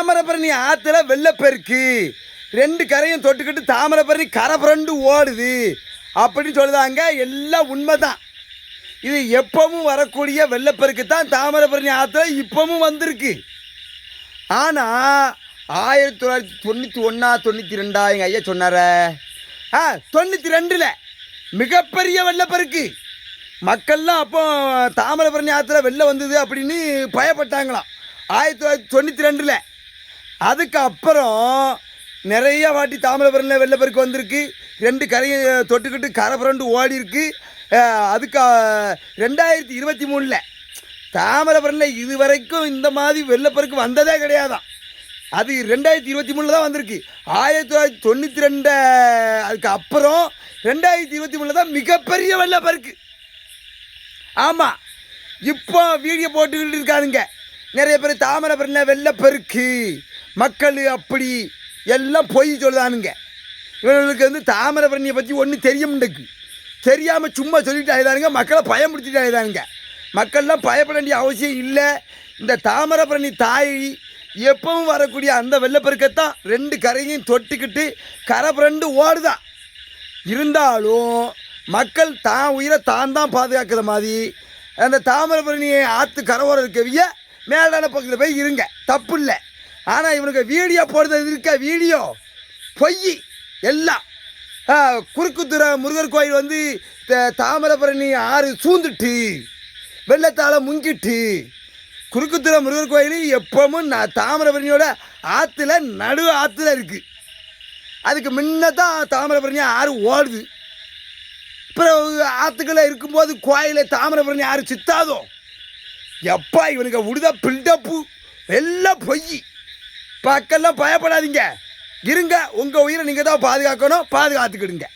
தாமிரபரணி ஆற்றுல வெள்ளப்பெருக்கு ரெண்டு கரையும் தொட்டுக்கிட்டு தாமிரபரணி கரை புரண்டு ஓடுது. அப்படின்னு சொல்லுதாங்க எல்லாம் உண்மைதான். இது எப்பவும் வரக்கூடிய வெள்ளப்பெருக்கு தான் தாமிரபரணி ஆற்றுல இப்பவும் வந்திருக்கு. ஆனால் ஆயிரத்தி தொள்ளாயிரத்தி தொண்ணூற்றி ஒன்றா தொண்ணூற்றி ரெண்டா எங்கள் ஐயா சொன்னார? ஆ தொண்ணூற்றி ரெண்டில் மிகப்பெரிய வெள்ளப்பெருக்கு மக்கள்லாம் அப்போ தாமிரபரணி ஆற்றுல வெள்ளம் வந்தது அப்படின்னு பயப்பட்டாங்களாம். ஆயிரத்தி தொள்ளாயிரத்தி தொண்ணூற்றி ரெண்டில். அதுக்கப்புறம் நிறைய வாட்டி தாமிரபரணியில் வெள்ளப்பெருக்கு வந்திருக்கு. ரெண்டு கரையை தொட்டுக்கிட்டு கரை புரண்டு ஓடி இருக்கு. அதுக்கு ரெண்டாயிரத்தி இருபத்தி மூணில் தாமிரபரணியில் இது வரைக்கும் இந்த மாதிரி வெள்ளப்பெருக்கு வந்ததே கிடையாதான் அது ரெண்டாயிரத்தி இருபத்தி மூணில் தான் வந்திருக்கு. ஆயிரத்தி தொள்ளாயிரத்தி தொண்ணூற்றி ரெண்டு அதுக்கு அப்புறம் ரெண்டாயிரத்தி இருபத்தி மூணில் தான் மிகப்பெரிய வெள்ளப்பெருக்கு. ஆமாம் இப்போ வீடியோ போட்டுக்கிட்டு இருக்கானுங்க. நிறைய பேர் தாமிரபரணியில் வெள்ளப்பெருக்கு. மக்கள் அப்படி எல்லாம் பொய் சொல்லுதானுங்க. இவங்களுக்கு வந்து தாமிரபரணியை பற்றி ஒன்றும் தெரியும்னுக்கு தெரியாமல் சும்மா சொல்லிட்டு ஆயுதானுங்க மக்களை பயமுடுத்திட்டு ஆயுதானுங்க மக்கள்லாம் பயப்பட வேண்டிய அவசியம் இல்லை. இந்த தாமிரபரணி தாய் எப்பவும் வரக்கூடிய அந்த வெள்ளப்பெருக்கத்தான் ரெண்டு கரையும் தொட்டுக்கிட்டு கரை புரண்டு ஓடுதான் இருந்தாலும் மக்கள் தான் உயிரை தான் தான் பாதுகாக்கிற மாதிரி அந்த தாமிரபரணியை ஆற்று கரவோரம் இருக்கவிய மேலான பக்கத்தில் போய் இருங்க. தப்பு இல்லை. ஆனால் இவனுக்கு வீடியோ போடுறது இருக்க வீடியோ பொய் எல்லாம். குறுக்குத்துறை முருகர் கோயில் வந்து த- தாமிரபரணி ஆறு சூழ்ந்துட்டு வெள்ளத்தால் முங்கிட்டு குறுக்குத்துறை முருகர் கோயில் எப்பவும் நான் தாமிரபரணியோட ஆற்றுல நடு ஆற்றுல இருக்குது அதுக்கு முன்ன தான் தாமிரபரணி ஆறு ஓடுது. அப்புறம் ஆற்றுக்களை இருக்கும்போது கோயிலை தாமிரபரணி ஆறு சித்தாதோ? எப்பா இவனுக்கு விடுத பில்டப்பு எல்லாம் பொய். பக்கெல்லாம் பயப்படாதீங்க. இருங்க உங்கள் உயிரை நீங்கள் தான் பாதுகாக்கணும். பாதுகாத்துக்கிடுங்க.